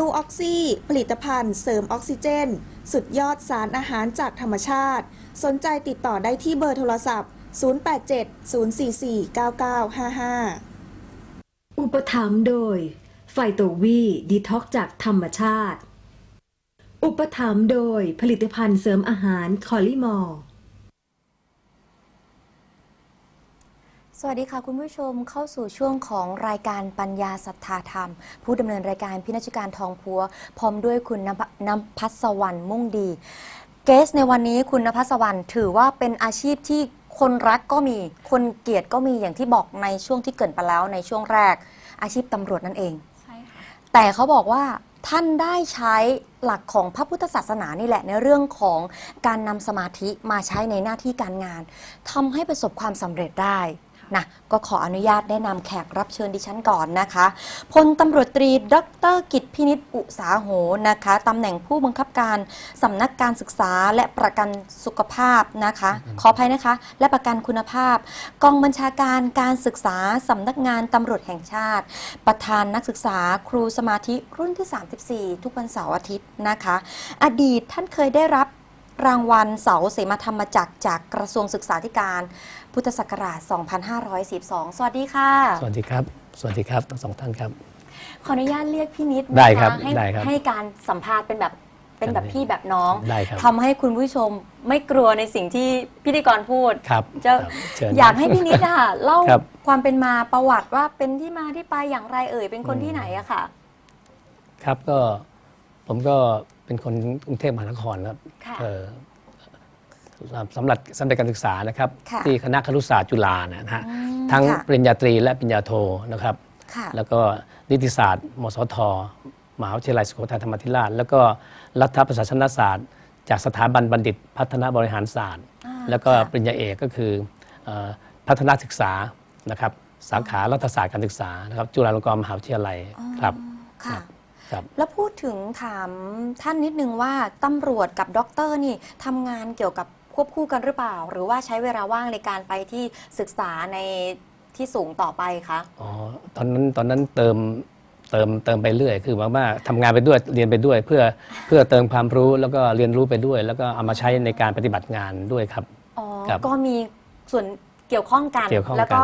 นูออกซี่ผลิตภัณฑ์เสริมออกซิเจน สุดยอดสารอาหารจากธรรมชาติ สนใจติดต่อได้ที่เบอร์โทรศัพท์ 087 044 9955อุปถัมภ์โดย ไฟโตวีดีท็อกจากธรรมชาติ อุปถัมภ์โดยผลิตภัณฑ์เสริมอาหารคอลิมอล สวัสดีค่ะคุณผู้ชมเข้าสู่ช่วงของรายการปัญญาศรัทธาธรรม ผู้ดำเนินรายการพินัชการทองพัว พร้อมด้วยคุณนภนภัสวรรณมุ่งดี เกสในวันนี้คุณนภัสวรรณถือว่าเป็นอาชีพที่คนรักก็มีคนเกลียดก็มีอย่างที่บอกในช่วงที่เกรินไปแล้วในช่วงแรก อาชีพตำรวจนั่นเอง ใช่ค่ะ แต่เขาบอกว่าท่านได้ใช้หลักของพระพุทธศาสนานี่แหละในเรื่องของการนำสมาธิมาใช้ในหน้าที่การงานทำให้ประสบความสำเร็จได้ นะก็ขออนุญาตแนะนำแขกรับเชิญดิฉันก่อนนะคะพลตำรวจตรี ดรกิจพินิษอุตสาโหนะคะตำแหน่งผู้บังคับการสำนักการศึกษาและประกันสุขภาพนะคะ ขออภัยนะคะ และประกันคุณภาพ กองบัญชาการการศึกษาสำนักงานตำรวจแห่งชาติ ประธานนักศึกษาครูสมาธิรุ่นที่ 34 ทุกวันเสาร์อาทิตย์นะคะ อดีตท่านเคยได้รับ รางวัลเสาเสมาธรรมจักรจากกระทรวงศึกษาธิการ พุทธศักราช 2542สวัสดีค่ะ สวัสดีครับ สวัสดีครับทั้งสองท่านครับ ขออนุญาตเรียกพี่นิดได้ครับนะะให้ได้ครับให้การสัมภาษณ์เป็นแบบเป็นแบบได้พี่แบบน้องได้ครับทำให้คุณผู้ชมไม่กลัวในสิ่งที่พิธีกรพูดครับจะครับเชิญอยากให้พี่นิดอะเล่าครับความเป็นมาประวัติว่าเป็นที่มาที่ไปอย่างไรเอ่ยเป็นคนอืมที่ไหนอะค่ะ ครับก็ผมก็ เป็นคนกรุงเทพมหานครครับค่ะ เอ่อสำหรับสำหรับการศึกษานะครับ ค่ะที่คณะครุศาสตร์จุฬานะฮะอืมทั้งค่ะ ปริญญาตรีและปริญญาโทนะครับ ค่ะ แล้วก็นิติศาสตร์ มสทมหาวิทยาลัยสุโขทัยธรรมาธิราช แล้วก็รัฐประศาสนศาสตร์ จากสถาบันบัณฑิต พัฒนาบริหารศาสตร์ อ่าแล้วก็ค่ะ ปริญญาเอกก็คือเอ่อพัฒนาศึกษานะครับ สาขารัฐศาสตร์การศึกษานะครับ จุฬาลงกรณ์มหาวิทยาลัยครับ ค่ะ ครับแล้วพูดถึงถามท่านนิดนึงว่าตำรวจกับด็อกเตอร์นี่ทำงานเกี่ยวกับควบคู่กันหรือเปล่า หรือว่าใช้เวลาว่างในการไปที่ศึกษาในที่สูงต่อไปคะอ๋อตอนนั้นตอนนั้นเติมเติมเติมไปเรื่อย คือหมายว่าทำงานไปด้วยเรียนไปด้วย เพื่อเพื่อเติมความรู้แล้วก็เรียนรู้ไปด้วย แล้วก็เอามาใช้ในการปฏิบัติงานด้วยครับ อ๋อ ครับ ก็มีส่วน เกี่ยวข้องกัน เกี่ยวข้องกัน แล้วก็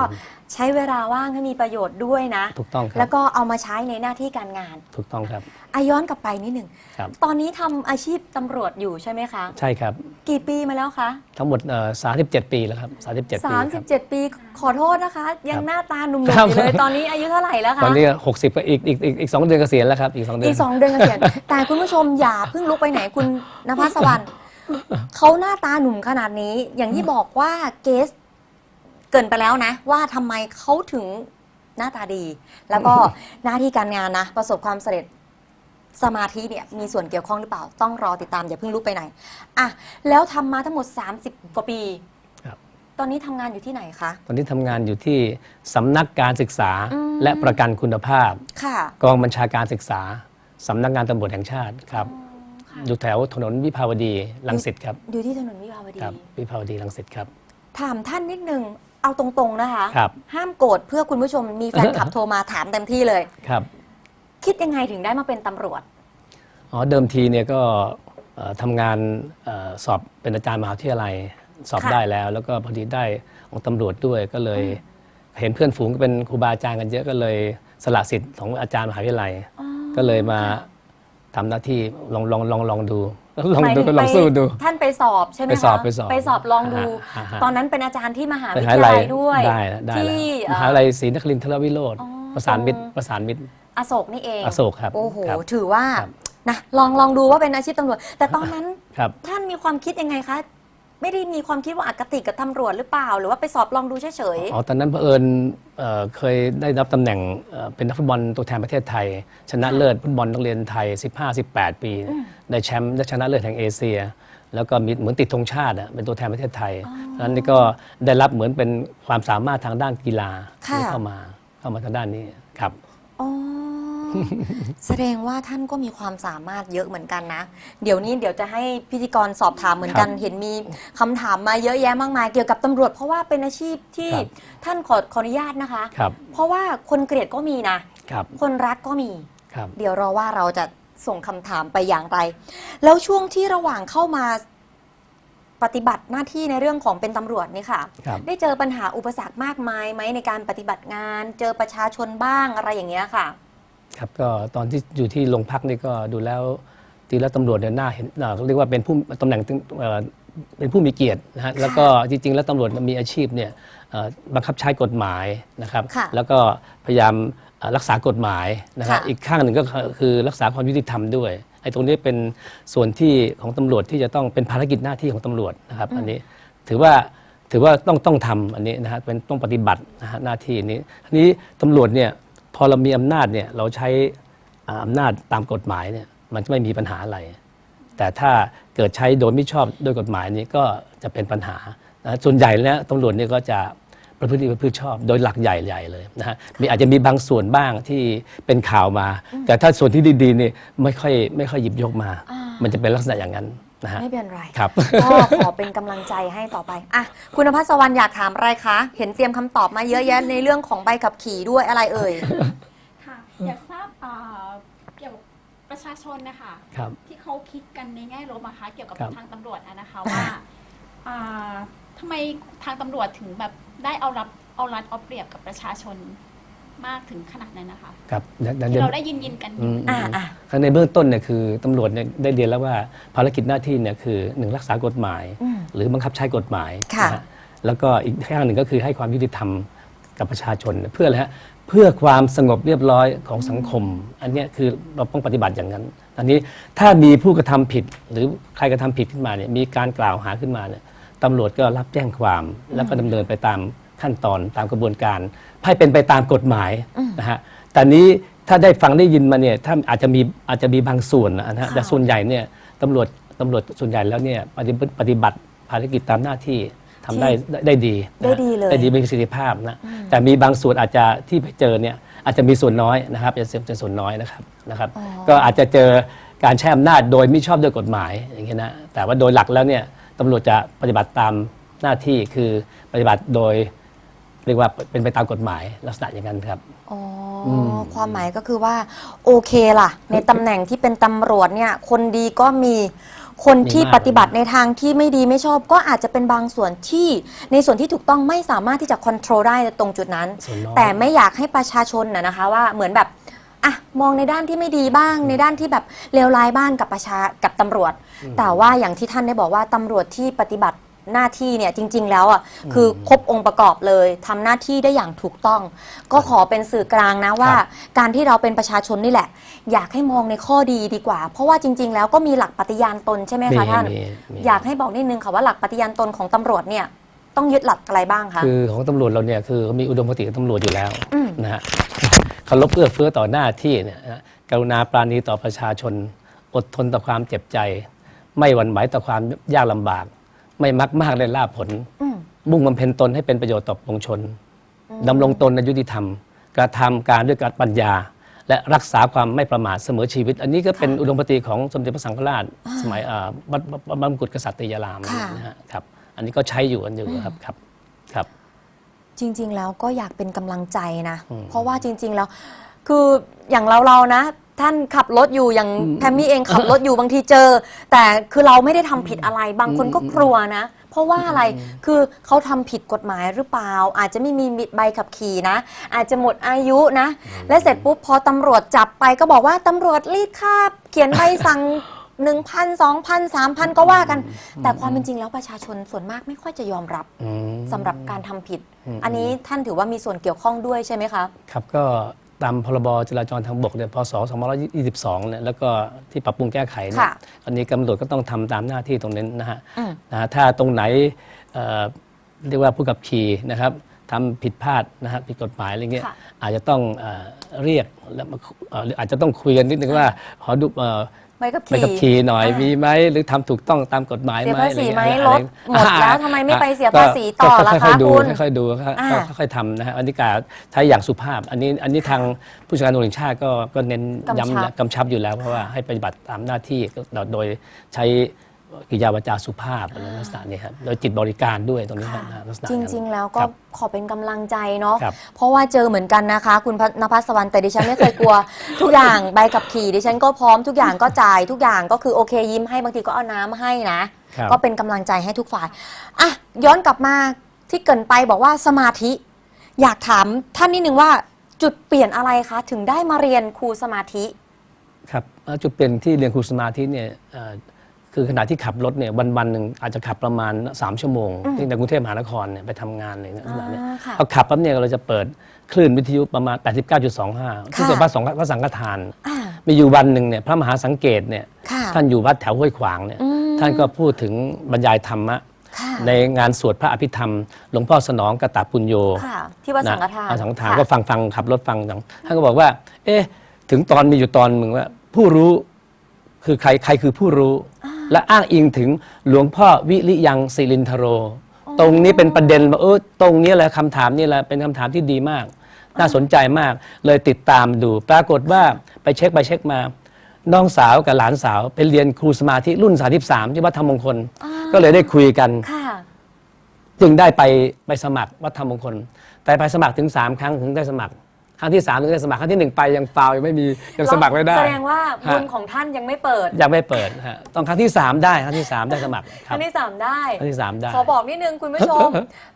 ใช้เวลาว่างให้มีประโยชน์ด้วยนะ ถูกต้องครัแล้บวก็เอามาใช้ในหน้าที่การงานถูกต้องครับ อาย้อนกลับไปนิดหนึ่งครับ ตอนนี้ทำอาชีพตำรวจอยู่ใช่ไหมคะ ใช่ครับ กี่ปีมาแล้วคะทั้งหมดเอ่อ37 ปีแล้วครับ37 ปีครับ 37 ปีขอโทษนะคะ ยังครับหน้าตาหนุ่มๆครับอยู่เลยตอนนี้อายุเท่าไหร่แล้วคะ ตอนนี้ 60ก็อีกอีกอีกอีกสองเดือนเกษียณแล้วครับ อีกสองเดือน อีกสองเดือนเกษียณ แต่คุณผู้ชมอย่าเพิ่งลุกไปไหนคุณนภัสวรรณเขาหน้าตาหนุ่มขนาดนี้ อย่างที่บอกว่าเกสเกรินไปแล้วนะ ว่าทำไมเขาถึงหน้าตาดี แล้วก็ หน้าที่การงานนะ ประสบความสำเร็จสมาธิเนี่ยมีส่วนเกี่ยวข้องหรือเปล่า ต้องรอติดตามอย่าเพิ่งลุกไปไหนอะแล้วทำมาทั้งหมด 30 กว่าปี ครับ ตอนนี้ทำงานอยู่ที่ไหนคะ ตอนนี้ทำงานอยู่ที่สำนักการศึกษาอืม และประกันคุณภาพ ค่ะ กองบัญชาการศึกษาสำนักงานตำรวจแห่งชาติครับค่ะอยู่แถวถนนวิภาวดีรังสิตครับอยู่ที่ถนนวิภาวดี ครับวิภาวดีรังสิตครับ ถามท่านนิดนึง เอาตรงๆนะคะ ครับ ห้ามโกรธเพื่อคุณผู้ชมมีแฟนคลับ โทรมาถามเต็มที่เลย ครับ คิดยังไงถึงได้มาเป็นตำรวจ อ๋อเดิมทีเนี่ยก็เอ่อทำงานเออสอบเป็นอาจารย์มหาวิทยาลัยสอบค่ะ ได้แล้ว แล้วก็พอดีได้ของตำรวจด้วยก็เลย เห็นเพื่อนฝูงก็เป็นครูบาอาจารย์กันเยอะก็เลยสละสิทธิ์ของอาจารย์มหาวิทยาลัย ก็เลยมาทำหน้าที่ลองลองลองลองดู ลองหมายดูถึก็ลองไปสู้ดู ท่านไปสอบใช่ไหมไปสอบคะไปสอบไปสอบลองดูอ่าฮะตอนนั้นเป็นอาจารย์ที่มหาไปวิทหายาลัลัยยด้วยได้ได้ที่แล้วเอ่อมหาวิทยาลัยศรีนครินทรวิโรธอ๋อประสานมิตรตรงประสานมิตรอโศกนี่เองอโศกครับโอ้โหครับถือว่าครับนะลองลองดูว่าเป็นอาชีพตำรวจ แต่ตอนนั้นครับท่านมีความคิดยังไงคะ ไม่ได้มีความคิดว่าอคติกับตำรวจหรือเปล่า หรือว่าไปสอบลองดูเฉยอ๋อตอนนั้นเผอิญเอ่อเคยได้รับตำแหน่งเอ่อเป็นนักฟุตบอลตัวแทนประเทศไทย ชนะเลิศฟุตบอลนักเรียนไทย 15-18 ปี ได้แชมป์ได้ชนะเลิศแห่งเอเชีย แล้วก็มีเหมือนติดธงชาติอะเป็นตัวแทนประเทศไทยดังนั้นนี่ก็ได้รับเหมือนเป็นความสามารถทางด้านกีฬาค่ะ ที่เข้ามาเข้ามาทางด้านนี้ครับๆอ๋อ แสดงว่าท่านก็มีความสามารถเยอะเหมือนกันนะ เดี๋ยวนี้เดี๋ยวจะให้พิธีกรสอบถามเหมือนกันครับเห็นมีคำถามมาเยอะแยะมากมายเกี่ยวกับตำรวจ เพราะว่าเป็นอาชีพที่ครับท่านขอขออนุญาตนะคะครับเพราะว่าคนเกลียดก็มีนะครับคนรักก็มีครับเดี๋ยวรอว่าเราจะส่งคำถามไปอย่างไร แล้วช่วงที่ระหว่างเข้ามาปฏิบัติหน้าที่ในเรื่องของเป็นตำรวจนี่ค่ะครับได้เจอปัญหาอุปสรรคมากมายไหมในการปฏิบัติงาน เจอประชาชนบ้างอะไรอย่างเงี้ยค่ะ ครับก็ตอนที่อยู่ที่โรงพักนี่ก็ดูแล้วจริงแล้วตำรวจเนี่ยน่าเห็นเอ่อเรียกว่าเป็นผู้ตำแหน่งเอ่อเป็นผู้มีเกียรตินะฮะแล้วก็จริง ๆ แล้วตำรวจมีอาชีพเนี่ยเอ่อบังคับใช้กฎหมายนะครับ ค่ะแล้วก็พยายามเอ่อรักษากฎหมายนะฮะค่ะ อีกข้างหนึ่งก็คือรักษาความยุติธรรมด้วยไอ้ตรงนี้เป็นส่วนที่ของตำรวจที่จะต้องเป็นภารกิจหน้าที่ของตำรวจนะครับ อันนี้ถือว่าถือว่าต้องต้องทำอันนี้นะฮะเป็นต้องปฏิบัตินะฮะหน้าที่นี้ทีนี้ตำรวจเนี่ย พอเรามีอำนาจเนี่ยเราใช้อ่าอำนาจตามกฎหมายเนี่ยมันจะไม่มีปัญหาอะไร แต่ถ้าเกิดใช้โดยไม่ชอบโดยกฎหมายนี้ก็จะเป็นปัญหานะส่วนใหญ่แล้วตำรวจเนี่ยก็จะประพฤติประพฤติชอบโดยหลักใหญ่ๆเลยนะฮะมีอาจจะมีบางส่วนบ้างที่เป็นข่าวมา แต่ถ้าส่วนที่ดีๆนี่ไม่ค่อยไม่ค่อยหยิบยกมาอ่ามัมันจะเป็นลักษณะอย่างนั้น นะฮะ ไม่เป็นไรครับ ก็ขอเป็นกำลังใจให้ต่อไปอะคุณพัสวรรณอยากถามอะไรคะ เห็นเตรียมคำตอบมาเยอะแยะในเรื่องของใบขับขี่ด้วยอะไรเอ่ย ค่ะอยากทราบเอ่อเกี่ยวกับประชาชนนะคะครับ ที่เขาคิดกันในแง่ลบอะคะเกี่ยวกับครับ ทางตำรวจอะนะคะว่าอ่าทำไมทางตำรวจถึงแบบได้เอารับเอารัดเอาเปรียบกับประชาชน มากถึงขนาดนั้นนะคะครับนั่นนั่นที่เดี๋ยวเราได้ยินยินๆกันอยู่อืมอ่าอ่าคือในเบื้องต้นเนี่ยคือตำรวจเนี่ยได้เรียนแล้วว่าภารกิจหน้าที่เนี่ยคือหนึ่งรักษากฎหมายอืมหรือบังคับใช้กฎหมายค่ะนฮแล้วก็อีกข้างหนึ่งก็คือให้ความยุติธรรมกับประชาชนเพื่ออะไรฮะเพื่อความสงบเรียบร้อยของสังคม อันเนี้ยคือเราต้องปฏิบัติอย่างนั้นอันนี้ถ้ามีผู้กระทำผิด หรือใครกระทำผิดขึ้นมาเนี่ยมีการกล่าวหาขึ้นมาเนี่ยตำรวจก็รับแจ้งความแล้วก็ดำเนินไปตาม ขั้นตอนตามกระบวนการให้เป็นไปตามกฎหมายนะฮะแต่นี้ถ้าได้ฟังได้ยินมาเนี่ยถ้าอาจจะมีอาจจะมีบางส่วนนะฮะแต่ส่วนใหญ่เนี่ยตำรวจตำรวจส่วนใหญ่แล้วเนี่ยปฏิบัติปฏิบัติภารกิจตามหน้าที่ทำได้ได้ได้ดีนะฮะได้ดีเลยได้ดีมีประสิทธิภาพนะแต่มีบางส่วนอาจจะที่ไปเจอเนี่ยอาจจะมีส่วนน้อยนะครับจะเป็นส่วนน้อยนะครับนะครับอ๋อก็อาจจะเจอการใช้อำนาจโดยไม่ชอบด้วยกฎหมายอย่างเงี้ยนะแต่ว่าโดยหลักแล้วเนี่ยตำรวจจะปฏิบัติตามหน้าที่คือปฏิบัติโดย เรียกว่าเป็นไปตามกฎหมายลักษณะอย่างนั้นครับ อ๋ออม ความหมายก็คือว่า โอเคล่ะ ในตำแหน่งที่เป็นตำรวจเนี่ย คนดีก็มีคนที่ปฏิบัติในทางที่ไม่ดีไม่ชอบ ก็อาจจะเป็นบางส่วนที่ในส่วนที่ถูกต้องไม่สามารถที่จะควบคุมได้ตรงจุดนั้น ส่วนน้อย แต่ไม่อยากให้ประชาชนนะนะคะว่าเหมือนแบบอะมองในด้านที่ไม่ดีบ้าง ในด้านที่แบบเลวร้ายบ้างกับประชากับตำรวจ แต่ว่าอย่างที่ท่านได้บอกว่าตำรวจที่ปฏิบัติ หน้าที่เนี่ยจริง ๆ แล้วอะคือครบองค์ประกอบเลยทำหน้าที่ได้อย่างถูกต้อง ก็ขอเป็นสื่อกลางนะว่า การที่เราเป็นประชาชนนี่แหละ อยากให้มองในข้อดีดีกว่า เพราะว่าจริง ๆ แล้วก็มีหลักปฏิญาณตนใช่ไหมคะท่าน มีมี อยากให้บอกนิดนึงค่ะว่าหลักปฏิญาณตนของตำรวจเนี่ยต้องยึดหลักอะไรบ้างคะ คือของตำรวจเราเนี่ยคือมีอุดมคติของตำรวจอยู่แล้วอืม นะฮะเคารพเอื้อเฟื้อต่อหน้าที่เนี่ยนะกรุณาปราณีต่อประชาชน อดทนต่อความเจ็บใจ ไม่หวั่นไหวต่อความยากลำบาก ไม่มักมากในลาภผลอืมมุ่งบำเพ็ญตนให้เป็นประโยชน์ต่อปวงชนดำรงตนในยุติธรรม กระทำการด้วยการปัญญา และรักษาความไม่ประมาทเสมอชีวิต อันนี้ก็เป็นอุดมคติของสมเด็จพระสังฆราช สมัยอ่าบัดบัดบัดบัดมกุฎกษัตริยารามค่ะนะฮะครับ อันนี้ก็ใช้อยู่กันอยู่ครับครับครับ จริง ๆ แล้วก็อยากเป็นกำลังใจนะอืมเพราะว่าจริง ๆ แล้ว คืออย่างเราเราๆนะ ท่านขับรถอยู่อย่างแพมมี่เองขับรถอยู่บางทีเจอ แต่คือเราไม่ได้ทำผิดอะไร บางคนก็กลัวนะ เพราะว่าอะไรคือเขาทำผิดกฎหมายหรือเปล่า อาจจะไม่มีใบขับขี่นะ อาจจะหมดอายุนะ และเสร็จปุ๊บพอตำรวจจับไปก็บอกว่าตำรวจรีดค่าเขียนใบสั่งหนึ่งพันสองพันสามพันก็ว่ากัน แต่ความเป็นจริงแล้วประชาชนส่วนมากไม่ค่อยจะยอมรับอืม สำหรับการทำผิด อืม อันนี้ท่านถือว่ามีส่วนเกี่ยวข้องด้วยใช่ไหมคะ ครับก็ ตามพรบจราจรทางบกเนี่ยพศ2522เนี่ยแล้วก็ที่ปรับปรุงแก้ไขเนี่ยค่ะอันนี้ตำรวจก็ต้องทำตามหน้าที่ตรงนั้นนะฮะอืม นะฮะถ้าตรงไหนเอ่อเรียกว่าผู้ขับขี่นะครับทำผิดพลาดนะฮะผิดกฎหมายอะไรเงี้ยค่ะ อาจจะต้องเอ่อเรียกแล้วมาเอ่อหรืออาจจะต้องคุยกันนิดนึงว่าขอดูเอ่อ ใบขับไปขี่กับขี่หน่อยอ่ามีมีไหมหรือทำถูกต้องตามกฎหมายเสียไหมภาษีไหมอะรรถหมดแล้วทำไมไม่ไปเสียภาษีต่อก็ล่ะค่คะอยๆดูคุณค่อยๆดูครับอ่า ก็ค่อยๆทำนะฮะอันนี้การใช้อย่างสุภาพ อันนี้อันนี้ทางผู้จัดการตำรวจแห่งชาติก็ก็เน้นกำชับย้ำกำชับอยู่แล้วเพราะว่าให้ปฏิบัติตามหน้าที่ก็โดยใช้ กิริยาวาจาสุภาพอะไรลักษณะนี้ครับโดยจิตบริการด้วยตรงนี้ครับค่ะลักษณะจนั้นริง ๆ แล้วก็ครับขอเป็นกำลังใจเนาะครับเพราะว่าเจอเหมือนกันนะคะ คุณพนภัสวรรณแต่ดิฉันไม่เคยกลัว ทุกอย่างใบขับขี่ดิฉันก็พร้อมทุกอย่างก็จ่ายทุกอย่างก็คือโอเคยิ้มให้บางทีก็เอาน้ำให้นะครับก็เป็นกำลังใจให้ทุกฝ่ายอะย้อนกลับมาที่เกรินไปบอกว่าสมาธิ อยากถามท่านนิดนึงว่าจุดเปลี่ยนอะไรคะถึงได้มาเรียนครูสมาธิ ครับเอ่อจุดเปลี่ยนที่เรียนครูสมาธิเนี่ยเอ่อ คือขณะที่ขับรถเนี่ยวันวันๆหนึ่งอาจจะขับประมาณ 3 ชั่วโมงอืมที่ในกรุงเทพมหานครเนี่ยไปทำงานอะไรเนี่ยลักษณะเนี้อ่าค่ะพอขับปั๊บเนี่ยเราจะเปิดคลื่นวิทยุประมาณ 89.25ที่เป็นพระสงฆ์พระสังฆทาน อ่ามีอยู่วันหนึ่งเนี่ยพระมหาสังเกตเนี่ยค่ะท่านอยู่วัดแถวห้วยขวางเนี่ยอืมท่านก็พูดถึงบรรยายธรรมะค่ะในงานสวดพระอภิธรรม หลวงพ่อสนองกตปุญโย ค่ะ ที่วัดสังฆทานอ่สังฆทานค่ะ ก็ฟังฟังขับรถฟังจังท่านก็บอกว่า เอ๊ะ ถึงตอนมีอยู่ตอนหนึ่งว่า ผู้รู้คือใครใครคือผู้รู้ และอ้างอิงถึงหลวงพ่อวิริยังศิรินทโร ตรงนี้เป็นประเด็นว่าเออตรงนี้แหละคำถามนี่แหละเป็นคำถามที่ดีมาก น่าสนใจมากเลยติดตามดู ปรากฏว่าไปเช็คไปเช็คมาน้องสาวกับหลานสาวไปเรียนครูสมาธิรุ่น 33 ที่วัดธรรมมงคล ก็เลยได้คุยกันค่ะจึงได้ไปไปสมัครวัดธรรมมงคล แต่ไปสมัครถึง 3 ครั้งถึงได้สมัคร ครั้งที่3ถึงได้สมัครครั้งที่1ไปยังฟาวยังไม่มียังสมัครไม่ได้ แสดงว่าบุญฮะของท่านยังไม่เปิด ยังไม่เปิดฮะต้องครั้งที่3ได้ครั้งที่3ได้สมัครคครัรั้บงที่สามได้ ครั้งที่3ได้ ขอบอกนิดนึงคุณผู้ชม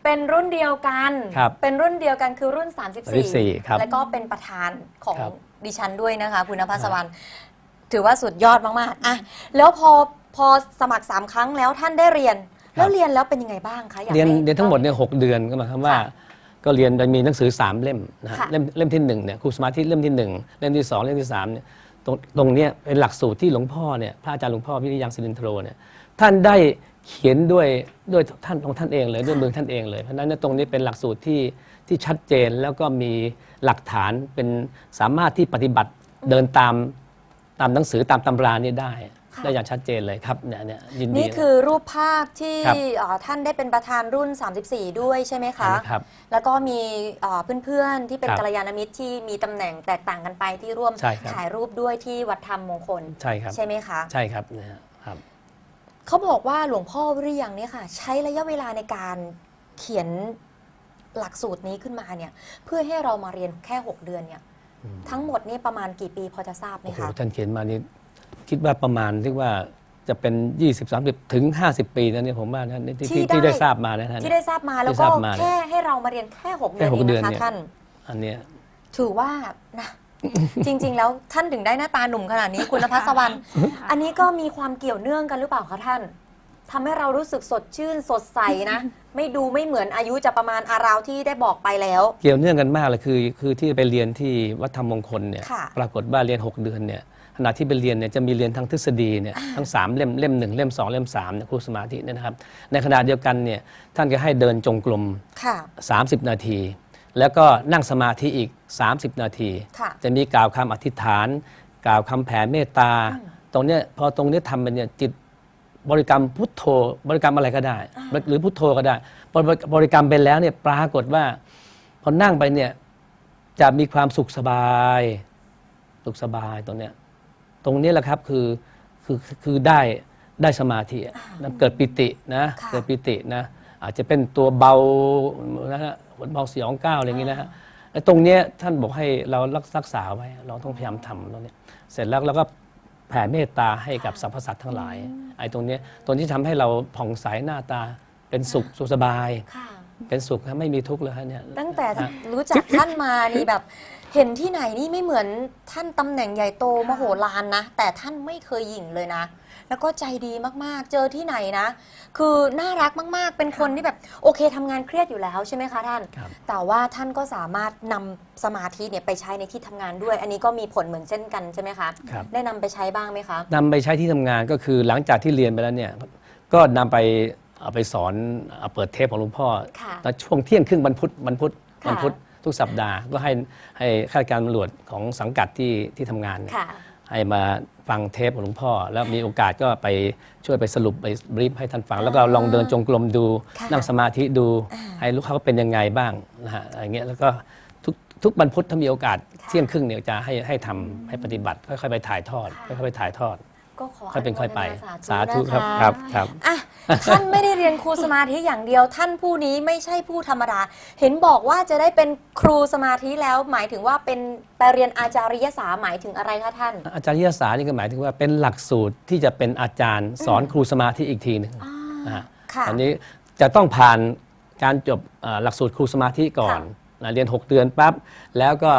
เป็นรุ่นเดียวกัน ครับเป็นรุ่นเดียวกันคือรุ่น34ครับแล้วก็เป็นประธานของครับ ดิฉันด้วยนะคะ คุณนภัสวรรณถือว่าสุดยอดมากๆอะแล้วพอพอสมัคร 3 ครั้งแล้วท่านได้เรียน แล้วเรียนแล้วเป็นยังไงบ้างคะอยากเรียนให้ เรียนทั้งหมดเนี่ยหกเดือนก็หมายความว่า ค่ะ ก็เรียนโดยมีหนังสือ 3 เล่มนะฮะค่ะ เล่มเล่มที่1เนี่ยครูสมาธิเล่มที่ 1 เล่มที่ 2 เล่มที่3เนี่ยตรงตรงเนี้ยเป็นหลักสูตรที่หลวงพ่อเนี่ยพระอาจารย์หลวงพ่อวิริยังศิรินทโรเนี่ยท่านได้เขียนด้วยด้วยท่านของท่านเองเลยด้วยมือท่านเองเลยเพราะฉะนั้นเนยตรงนี้เป็นหลักสูตรที่ที่ชัดเจนแล้วก็มีหลักฐานเป็นสามารถที่ปฏิบัติเดินตามตามหนังสือตามตำรานี่ได้ค่ะ ได้อย่างชัดเจนเลยครับเนี่ยเนี่ยยินดี นี่คือรูปภาพที่ครับเอ่อท่านได้เป็นประธานรุ่น 34 ด้วยใช่ไหมคะ ครับแล้วก็มีเอ่อเพื่อนๆที่เป็นครับกัลยาณมิตรที่มีตำแหน่งแตกต่างกันไปที่ร่วมใช่ครับ ถ่ายรูปด้วยที่วัดธรรมมงคล ใช่ครับ ใช่ไหมคะ ใช่ครับเนี่ยครับ เขาบอกว่าหลวงพ่อวิริยังเนี่ยค่ะ ใช้ระยะเวลาในการเขียนหลักสูตรนี้ขึ้นมาเนี่ยเพื่อให้เรามาเรียนแค่ 6 เดือนเนี่ยทั้งหมดนี่ประมาณกี่ปีพอจะทราบไหมโอ้โหคะ ท่านเขียนมานี่ คิดว่าประมาณที่ว่าจะเป็น 20 30 ถึง 50 ปีนะเนี่ยผมว่านะที่ที่ที่ได้ทราบมานะท่านที่ได้ทราบมาแล้วที่ก็ทราบมาเนี่ยแค่ให้เรามาเรียนแค่6เดือนแค่หเอกงเดือนนะคะเนี่ยท่านอันเนี้ยถือว่านะจริง ๆ แล้วท่านถึงได้หน้าตาหนุ่มขนาดนี้คุณนภัสวรรณอันนี้ก็มีความเกี่ยวเนื่องกันหรือเปล่าคะท่านทำให้เรารู้สึกสดชื่นสดใสนะ ไม่ดูไม่เหมือนอายุจะประมาณอาราวที่ได้บอกไปแล้ว เกี่ยวเนื่องกันมากเลยคือ คือที่ไปเรียนที่วัดธรรมมงคลเนี่ยค่ะปรากฏว่าเรียน 6 เดือนเนี่ยข ณะที่ไปเรียนเนี่ยจะมีเรียนทางทฤษฎีเนี่ยทั้ง 3 เล่มเล่มหนึ่งเล่ม 2 เล่ม3เนี่ยครูสมาธิเนี่ยนะครับ ในขณะเดียวกันเนี่ยท่านก็ให้เดินจงกรมค่ะ30 นาที แล้วก็นั่งสมาธิอีก 30 นาทีค่ะจะมีกล่าวคำอธิษฐาน กล่าวคำแผ่เมตตา ตรงเนี้ยพอตรงเนี้ยทำเป็นเนี่ยจิตบริกรรมพุทโธ บริกรรมอะไรก็ได้ หรือพุทโธก็ได้พอบริบริกรรมไปแล้วเนี่ยปรากฏว่าพอนั่งไปเนี่ยจะมีความสุขสบาย สุขสบายตรงเนี้ย ตรงนี้แหละครับคือคือคือได้ได้สมาธิอะนะเกิดปิตินะค่ะเกิดปิตินะอาจจะเป็นตัวเบานะฮะเบาสยองก้าวอะไรอย่างนี้นะฮะไอ้ตรงเนี้ยท่านบอกให้เรารักษาไว้ เราต้องพยายามทำตรงเนี้ยเสร็จแล้วเราก็แผ่เมตตาให้กับสรรพสัตว์ทั้งหลายไอ้ตรงเนี้ยตรงที่ทำให้เราผ่องใสหน้าตาเป็นสุขสุขสบายค่ะเป็นสุขครับไม่มีทุกข์เลยฮะเนี่ยตั้งแต่ฮะรู้จักท่านมานี่แบบ เห็นที่ไหนนี่ไม่เหมือนท่านตำแหน่งใหญ่โตมโหฬารนะ แต่ท่านไม่เคยหยิ่งเลยนะ แล้วก็ใจดีมากๆ เจอที่ไหนนะ คือน่ารักมากๆ เป็นคนที่แบบโอเคทำงานเครียดอยู่แล้วใช่ไหมคะท่าน ครับ แต่ว่าท่านก็สามารถนำสมาธิเนี่ยไปใช้ในที่ทำงานด้วย อันนี้ก็มีผลเหมือนเช่นกันใช่ไหมคะ ครับ ได้นำไปใช้บ้างไหมคะ นำไปใช้ที่ทำงานก็คือหลังจากที่เรียนไปแล้วเนี่ยก็นำไปเอาไปสอนเอาเปิดเทปของหลวงพ่อค่ะแล้วช่วงเที่ยงครึ่งวันพุธวันพุธค่ะ วันพุธ ทุกสัปดาห์ก็ให้ให้ข้าราชการตำรวจของสังกัดที่ที่ทำงานเนี่ยค่ะ ให้มาฟังเทปของหลวงพ่อ แล้วมีโอกาสก็ไปช่วยไปสรุปไปบรีฟให้ท่านฟัง แล้วก็ลองเดินจงกรมดู ค่ะนั่งสมาธิดู อ่า ให้ลูกค้าเป็นยังไงบ้างนะฮะอะไรเงี้ยแล้วก็ทุกทุกบรรพุธถ้ามีโอกาสค่ะเที่ยงครึ่งเนี่ยจะให้ให้ทำให้ปฏิบัติค่อยๆไปถ่ายทอดค่ะค่อยๆไปถ่ายทอด ก็ขอค่อยเป็นค่อยไปนุโมทนาสาธุนะะครับครับครับ อะท่านไม่ได้เรียนครูสมาธิอย่างเดียว ท่านผู้นี้ไม่ใช่ผู้ธรรมดา เห็นบอกว่าจะได้เป็นครูสมาธิแล้ว หมายถึงว่าเป็นไปเรียนอาจาริยศาสตร์หมายถึงอะไรคะท่าน อาจารย์ศาสตร์นี่ก็หมายถึงว่าเป็นหลักสูตรที่จะเป็นอาจารย์สอนครูสมาธิอีกทีหนึ่งอ่านะฮะค่ะอันนี้จะต้องผ่านการจบเอ่อหลักสูตรครูสมาธิก่อนค่ะนะเรียน 6 เดือนปั๊บแล้วก็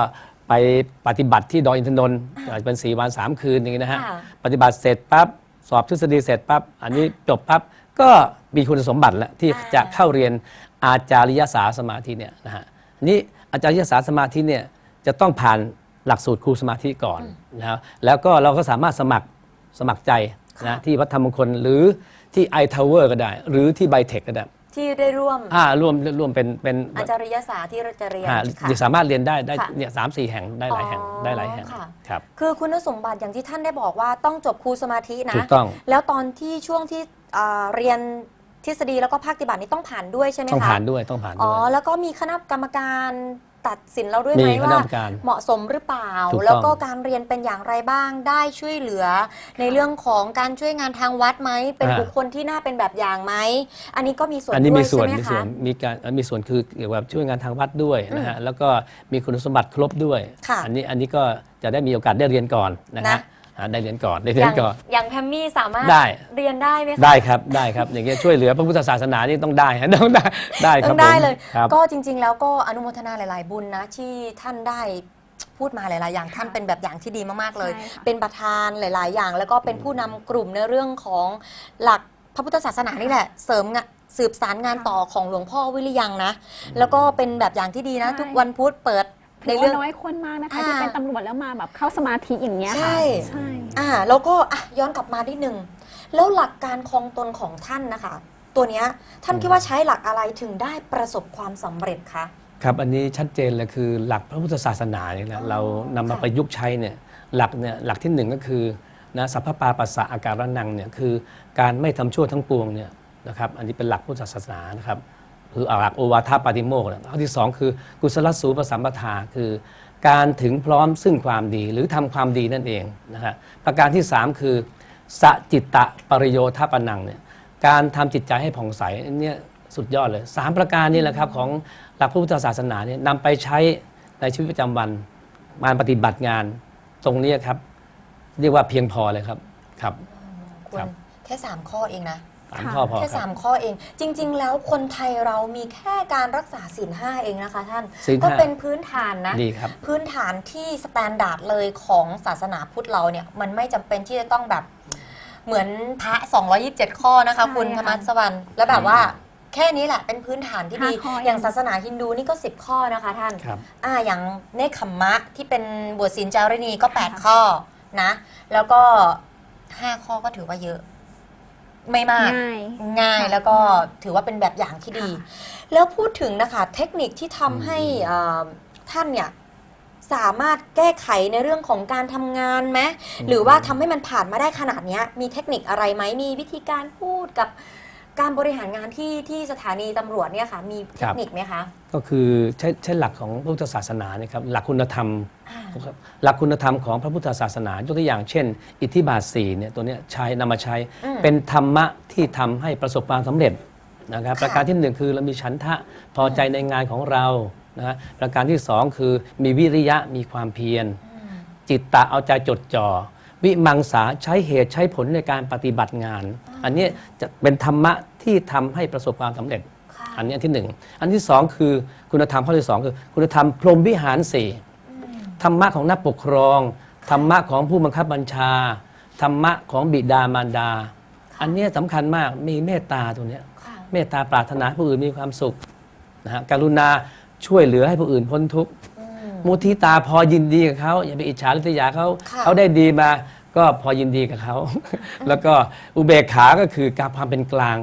ไปปฏิบัติที่ดอยอินทนนท์อาจจะเป็น 4 วัน 3 คืนอย่างนี้นะฮะ ค่ะ ปฏิบัติเสร็จปั๊บสอบทฤษฎีเสร็จปั๊บอันนี้จบปั๊บก็มีคุณสมบัติแล้วที่อ่าจะเข้าเรียนอาจาริยศาสตร์สมาธิเนี่ยนะฮะอันนี้อาจาริยศาสตร์สมาธิเนี่ยจะต้องผ่านหลักสูตรครูสมาธิก่อนนะครับแล้วก็เราก็สามารถสมัครสมัครใจนะที่วัดธรรมมงคลหรือที่ไอทาวเวอร์ก็ได้ หรือที่ไบเทคก็ได้ ที่ได้ร่วมอ่าร่วมร่วมเป็นเป็นอาจาริยศาสตร์ที่เราจะเรียนอ่าค่ะ สามารถเรียนได้ได้ค่ะเนี่ยสามสี่แห่งได้หลายแห่งอ๋อได้หลายแห่งค่ะ ครับคือคุณสมบัติอย่างที่ท่านได้บอกว่าต้องจบครูสมาธินะ ถูกต้องแล้วตอนที่ช่วงที่อ่าเรียนทฤษฎีแล้วก็ภาคปฏิบัตินี่ต้องผ่านด้วยใช่ไหมคะต้องผ่านด้วยต้องผ่านอ๋ด้อวย แล้วก็มีคณะกรรมการ ตัดสินเราด้วยมีไหมคณะว่ากรรมการเหมาะสมหรือเปล่า ถูกต้อง แล้วก็การเรียนเป็นอย่างไรบ้างได้ช่วยเหลือ ในเรื่องของการช่วยงานทางวัดไหมเป็นอ่าบุคคลที่น่าเป็นแบบอย่างไหมอันนี้ก็มีส่วนอันนี้ด้วมียส่วใช่นไหมมีส่วคะ นมีการเอ่อมีส่วนคือเกี่ยวกับช่วยงานทางวัดด้วยนะฮะแล้วก็มีคุณสมบัติครบด้วย ค่ะอันนี้อันนี้ก็จะได้มีโอกาสได้เรียนก่อนนะนะฮะ อ่าได้เรียนก่อนได้อเรียนย่างก่อนอย่างแพมมี่สามารถได้ เรียนได้ไหมคะได้ครับได้ครับอย่างเงี้ยช่วยเหลือพระพุทธศาสนานี่ต้องได้ฮะต้องได้ได้คต้รัอบงได้ผมเลย ครับ ก็จริง ๆ แล้วก็อนุโมทนาหลาย ๆ บุญนะ ที่ท่านได้พูดมาหลาย ๆ อย่างท่านเป็นแบบอย่างที่ดีมากๆเลย ใช่ค่ะ เป็นประธานหลาย ๆ อย่าง แล้วก็เป็นผู้นำกลุ่มในเรื่องของหลักพระพุทธศาสนานี่แหละ เสริมงะสืบสารงานต่อของหลวงพ่อวิริยังนะ แล้วก็เป็นแบบอย่างที่ดีนะ ใช่ ทุกวันพุธเปิด ในถือเรื่อว่างน้อยคนมากนะคะอ่าที่เป็นตำรวจแล้วมาแบบเข้าสมาธิอย่างเงี้ยใช่ค่ะใช่ อ่าแล้วก็อะย้อนกลับมานิดนึง แล้วหลักการคลองตนของท่านนะคะ ตัวเนี้ยท่านคิดว่าใช้หลักอะไรถึงได้ประสบความสำเร็จคะ ครับอันนี้ชัดเจนเลยคือหลักพระพุทธศาสนาเนี่ยแหละอ๋อเรานำมาค่ะ ประยุกต์ใช้เนี่ยหลักเนี่ยหลักที่หนึ่งก็คือนะสัพพปาปัสสะอาการนังเนี่ยคือการไม่ทำชั่วทั้งปวงเนี่ยนะครับอันนี้เป็นหลักพุทธศาสนานะครับ คือหลักโอวาทปาติโมกข์ข้อที่สองคือกุศลสูปสัมปทาคือ การถึงพร้อมซึ่งความดีหรือทำความดีนั่นเองนะครับประการที่สามคือสจิตตะปริโยทปนังเนี่ยการทำจิตใจให้ผ่องใสอันเนี้ยสุดยอดเลยสามประการนี้แหละครับของหลักพระพุทธศาสนาเนี่ยนำไปใช้ในชีวิตประจำวันงานปฏิบัติงานตรงนี้ครับ เรียกว่าเพียงพอเลยครับครับคุณครับแค่3ข้อเองนะ สามค่ะข้อพอแค่ครับ3ข้อเอง จริง ๆ แล้วคนไทยเรามีแค่การรักษาศีลห้าเองนะคะท่านศีลห้าก็เป็นพื้นฐานนะดีครับพื้นฐานที่สแตนดาร์ดเลยของศาสนาพุทธเราเนี่ย มันไม่จำเป็นที่จะต้องแบบเหมือนพระ 227 ข้อนะคะใช่คุณค่ะธรรมสวรรค์แล้วแบบว่าแค่นี้แหละเป็นพื้นฐานที่ดีห้าข้อเองอย่างศาสนาฮินดูนี่ก็ 10 ข้อนะคะท่านครับอ่าอย่างเนคขมมะที่เป็นบวชศีลจารินีก็ 8 ข้อนะ แล้วก็ 5 ข้อก็ถือว่าเยอะ ไม่มากง่ายง่ายค่ะแล้วก็ถือว่าเป็นแบบอย่างที่ดี แล้วพูดถึงนะคะ เทคนิคที่ทำให้อ่าท่านเนี่ยสามารถแก้ไขในเรื่องของการทำงานไหมหรือว่าทำให้มันผ่านมาได้ขนาดเนี้ยมีเทคนิคอะไรไหมมีวิธีการพูดกับ การบริหารงานที่ที่สถานีตำรวจเนี่ยค่ะมีเทคนิคไหมคะก็คือใช้ใช้หลักของพระพุทธศาสนาเนี่ยครับหลักคุณธรรมอ่าครับหลักคุณธรรมของพระพุทธศาสนายกตัวอย่างเช่น อิทธิบาทสี่เนี่ยตัวเนี้ยใช้นำมาใช้อืมเป็นธรรมะที่ทำให้ประสบความสำเร็จนะครับค่ะประการที่หนึ่งคือเรามีฉันทะพอใจในงานของเรานะฮะประการที่สองคือมีวิริยะมีความเพียรอืมจิตตะเอาใจจดจ่อวิมังสาใช้เหตุใช้ผลในการปฏิบัติงาน อันเนี้ยจะเป็นธรรมะที่ทำให้ประสบความสำเร็จค่ะอันนี้อันที่หนึ่งอันที่สองคือคุณธรรมข้อที่สองคือคุณธรรมพรหมวิหารสี่ธรรมะของนักปกครองธรรมะของผู้บังคับบัญชาธรรมะของบิดามารดา อันเนี้ยสำคัญมากมีเมตตาตัวเนี้ยค่ะเมตตาปรารถนาให้ผู้อื่นมีความสุขนะฮะกรุณาช่วยเหลือให้ผู้อื่นพ้นทุกข์อืมมุทิตาพอยินดีกับเขาอย่าไปอิจฉาริษยาเขาค่ะเขาได้ดีมา ก็พอยินดีกับเขา แล้วก็อุเบกขาก็คือการความเป็นกลาง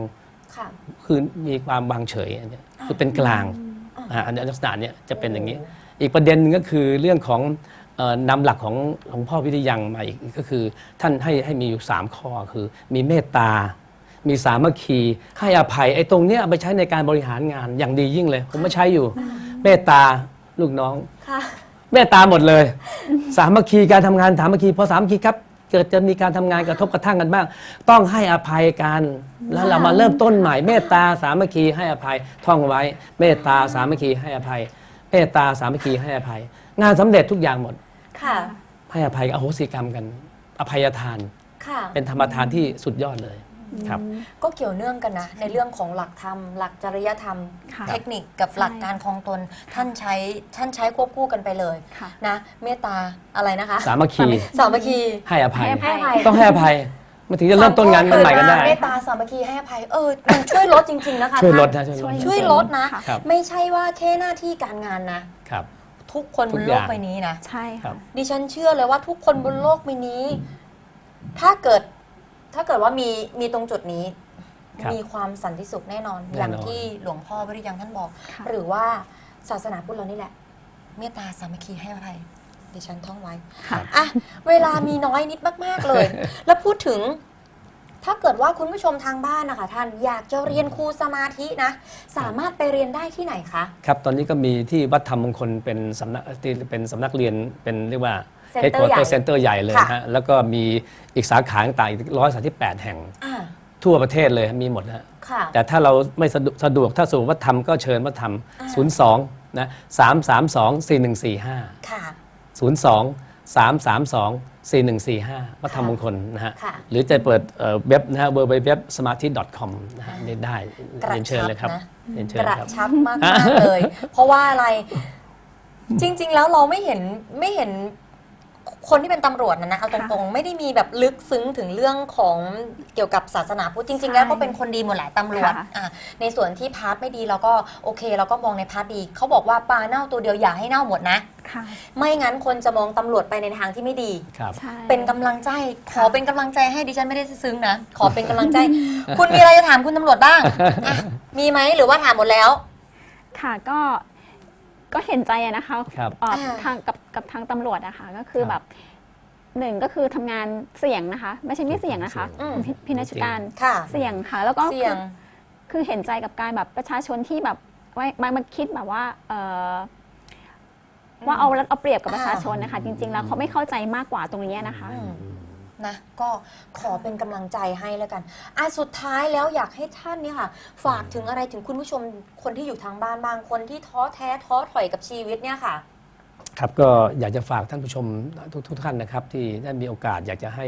ค่ะ คือมีความวางเฉยอันเนี้ยคือเป็นกลางอ่าอันนี้ลักษณะเนี้ยจะเป็นอย่างนี้ อีกประเด็นหนึงก็คือเรื่องของเอ่อนำหลักของหลวงพ่อวิริยังมาอีกก็คือ ท่านให้ให้มีอยู่ 3 ข้อคือ มีเมตตา มีสามัคคีให้อภัยไอ้ตรงเนี้ยเอาไปใช้ในการบริหารงานอย่างดียิ่งเลย ผมมาใช้อยู่ เมตตาลูกน้อง ค่ะ เมตตาหมดเลย สามัคคีการทำงานสามัคคีพอสามัคคีครับ เกิดจะมีการทำงานกระทบกระทั่งกันบ้าง ต้องให้อภัยกัน แล้วเรามาเริ่มต้นใหม่เมตตาสามัคคีให้อภัยท่องไว้ เมตตาสามัคคีให้อภัย เมตตาสามัคคีให้อภัย งานสำเร็จทุกอย่างหมด ค่ะ ให้อภัยอโหสิกรรมกัน อภัยทาน ค่ะ เป็นธรรมทานที่สุดยอดเลย ครับ ก็เกี่ยวเนื่องกันนะ ในเรื่องของหลักธรรม หลักจริยธรรม ค่ะเทคนิคกับใช่หลักการคลองตนท่านใช้ท่านใช้ควบคู่กันไปเลยค่ะ นะเมตตาอะไรนะคะ สามัคคีสามัคคี ให้อภัย ให้อภัย ต้องให้อภัย มันถึงจะเริ่มต้นงานกันใหม่กันได้ เมตตาสามัคคีให้อภัยเออมันช่วยลดจริง ๆ นะคะช่วยลดท่านนะช่วยลด ช่วยลดนะค่ะครับ ไม่ใช่ว่าแค่หน้าที่การงานนะ ครับ ทุกคนบนทุกอโลย่ากงใบนี้นะ ใช่ครัค่ะ บ ดิฉันเชื่อเลยว่าทุกคนบนโลกใบนี้ ถ้าเกิด ถ้าเกิดว่ามีมีตรงจุดนี้ ครับมีความสันติสุขแน่นอน แน่นอน อย่างที่หลวงพ่อวิริยังท่านบอก ค่ะ หรือว่าศาสนาพุทธเรานี่แหละ เมตตาสามัคคีให้อภัยดิฉันท่องไว้ค่ะ อะเวลามีน้อยนิดมาก ๆ เลย แล้วพูดถึง ถ้าเกิดว่าคุณผู้ชมทางบ้านนะคะท่านอยากจะเรียนครูสมาธินะ สามารถไปเรียนได้ที่ไหนคะ ครับ ตอนนี้ก็มีที่วัดธรรมมงคลเป็นสำนักที่เป็นสำนักเรียนเป็นเรียกว่า Center เฮดคอร์เตอใหญ่ร์เซ็นเตอร์ใหญ่เลยค่ะนะฮะแล้วก็มีอีกสาขาต่างๆอีกร้อยสาแปดแห่งอ่าทั่วประเทศเลยมีหมดนะฮะค่ะ แต่ถ้าเราไม่สะดวกสะดวกถ้าสู่วัดธรรมก็เชิญวัดธรรมอ่า02นะ332 4145ค่ะ 02 332 4145วัดธรรมมงคลนะฮะค่ะหรือจะเปิดเอ่อเว็บนะฮะ www smarty com นะฮะนี่ได้กระเรียนเชิญเลยครับชับนะ เรียนเชิกญระครับ ชับมากๆเลย เพราะว่าอะไร จริง ๆ แล้วเราไม่เห็นไม่เห็น คนที่เป็นตำรวจนะนะเอาตรงๆ ไม่ได้มีแบบลึกซึ้งถึงเรื่องของเกี่ยวกับศาสนาพุทธจริง ๆ แล้วก็เป็นคนดีหมดแหละตำรวจค่ะอะในส่วนที่พาร์ทไม่ดีเราก็โอเคเราก็มองในพาร์ทดีเขาบอกว่าปลาเน่าตัวเดียวอย่าให้เน่าหมดนะค่ะไม่งั้นคนจะมองตำรวจไปในทางที่ไม่ดีครับใช่เป็นกำลังใจ ขอเป็นกำลังใจให้ดิฉันไม่ได้ซึ้งนะ ขอเป็นกำลังใจ คุณมีอะไรจะถามคุณตำรวจบ้างอะมีไหมหรือว่าถามหมดแล้ว ค่ะก็ ก็เห็นใจอะนะคะครับเอ่ออ่า ทางกับกับทางตำรวจอะค่ะก็คือครับแบบหนึ่งก็คือทำงานเสี่ยงนะคะ ไม่ใช่ไม่เสี่ยงนะคะอืมคุณพี่พี่นัชการค่ะ เสี่ยงค่ะ แล้วก็เสี่ยง คือคือเห็นใจกับการแบบประชาชนที่แบบไว้มามาคิดแบบว่าเออว่าเอารัดเอาเปรียบกับประชาชนนะคะ จริง ๆ แล้วเขาไม่เข้าใจมากกว่าตรงนี้นะคะ อืม นะก็ขอเป็นกำลังใจให้แล้วกันอะสุดท้ายแล้วอยากให้ท่านเนี่ยค่ะ ฝากถึงอะไรถึงคุณผู้ชมคนที่อยู่ทางบ้านบางคนที่ท้อแท้ท้อถอยกับชีวิตเนี่ยค่ะ ครับก็อยากจะฝากท่านผู้ชมทุกทุกท่านนะครับ ที่ได้มีโอกาสอยากจะให้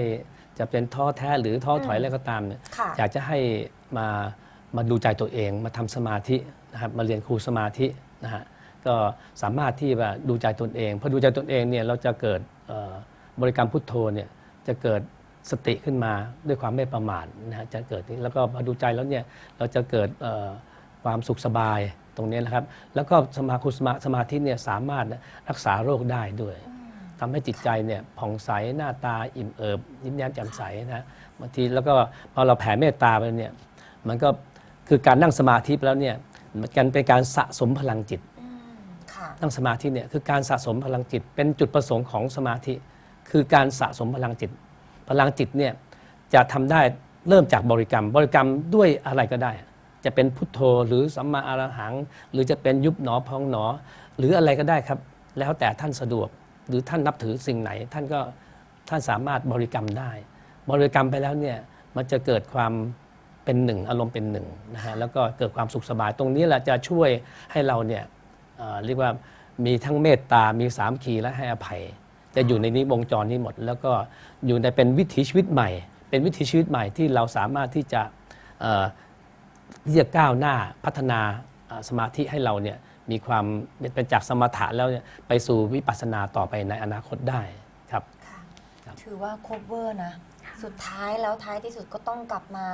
จะเป็นท้อแท้หรือท้อถอยอืมอะไรก็ตามเนี่ยค่ะ อยากจะให้มามาดูใจตัวเองมาทำสมาธินะครับมาเรียนครูสมาธินะฮะก็สามารถที่ว่าดูใจตนเองพอดูใจตนเองเนี่ยเราจะเกิดเอ่อบริกรรมพุทโธเนี่ย จะเกิดสติขึ้นมาด้วยความไม่ประมาทนะฮะจะเกิดแล้วก็พอดูใจแล้วเนี่ยเราจะเกิดเอ่อความสุขสบายตรงนี้นะครับ แล้วก็สมาคุสมาสมาธิเนี่ยสามารถรักษาโรคได้ด้วยทำให้จิตใจเนี่ยผ่องใสหน้าตาอิ่มเอิบยิ้มแย้มแจ่มใสนะบางทีแล้วก็พอเราแผ่เมตตาไปเนี่ยมันก็คือการนั่งสมาธิไปแล้วเนี่ยมันกันเป็นการสะสมพลังจิตอืมค่ะนั่งสมาธิเนี่ยคือการสะสมพลังจิตเป็นจุดประสงค์ของสมาธิ คือการสะสมพลังจิต พลังจิตเนี่ยจะทำได้เริ่มจากบริกรรม บริกรรมด้วยอะไรก็ได้ จะเป็นพุทโธหรือสัมมาอรหัง หรือจะเป็นยุบหนอพองหนอ หรืออะไรก็ได้ครับ แล้วแต่ท่านสะดวกหรือท่านนับถือสิ่งไหน ท่านก็ท่านสามารถบริกรรมได้ บริกรรมไปแล้วเนี่ยมันจะเกิดความเป็นหนึ่งอารมณ์เป็นหนึ่งนะฮะแล้วก็เกิดความสุขสบายตรงนี้แหละจะช่วยให้เราเนี่ยเรียกว่ามีทั้งเมตตา มีสามขีและให้อภัย จะอยู่ในนี้วงจรนี้หมด แล้วก็อยู่ในเป็นวิถีชีวิตใหม่ เป็นวิถีชีวิตใหม่ที่เราสามารถที่จะเอ่อที่จะก้าวหน้าพัฒนาสมาธิให้เราเนี่ยมีความเป็นจากสมถะแล้วเนี่ยไปสู่วิปัสสนาต่อไปในอนาคตได้ครับค่ะครับถือว่าครบเวอร์นะ สุดท้ายแล้วท้ายที่สุดก็ต้องกลับมา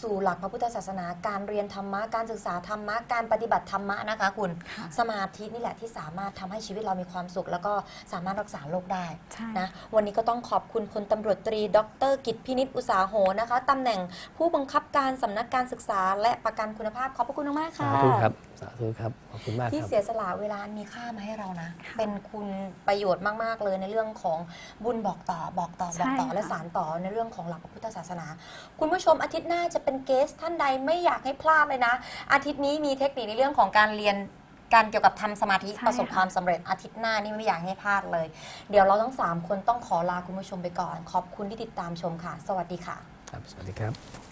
สู่หลักพระพุทธศาสนาการเรียนธรรมะการศึกษาธรรมะการปฏิบัติธรรมะนะคะ คุณค่ะสมาธินี่แหละที่สามารถทำให้ชีวิตเรามีความสุข แล้วก็สามารถรักษาโรคได้ใช่นะวันนี้ก็ต้องขอบคุณพลตำรวจตรี ดร กิตพินิษอุตสาโหนะคะตำแหน่งผู้บังคับการสำนักการศึกษา และประกันคุณภาพขอบพระคุณมากๆสาค่ะธุครับสาธุครับขอบคุณมากที่ครับเสียสละเวลามีค่ามาให้เรานะ เป็นคุณประโยชน์มากๆเลยในเรื่องของบุญบอกต่อบอกต่อบอกต่อใช่ค่ะและสารต่อในเรื่องของหลักพระพุทธศาสนา คุณผู้ชมอาทิตย์หน้าจะเป็นเกสท่านใดไม่อยากให้พลาดเลยนะ อาทิตย์นี้มีเทคนิคในเรื่องของการเรียนการเกี่ยวกับทำสมาธิใช่ประสบค่ะความสำเร็จอาทิตย์หน้านี่ไม่อยากให้พลาดเลย เดี๋ยวเราทั้ง3คนต้องขอลาคุณผู้ชมไปก่อน ขอบคุณที่ติดตามชมค่ะ สวัสดีค่ะ ครับ สวัสดีครับ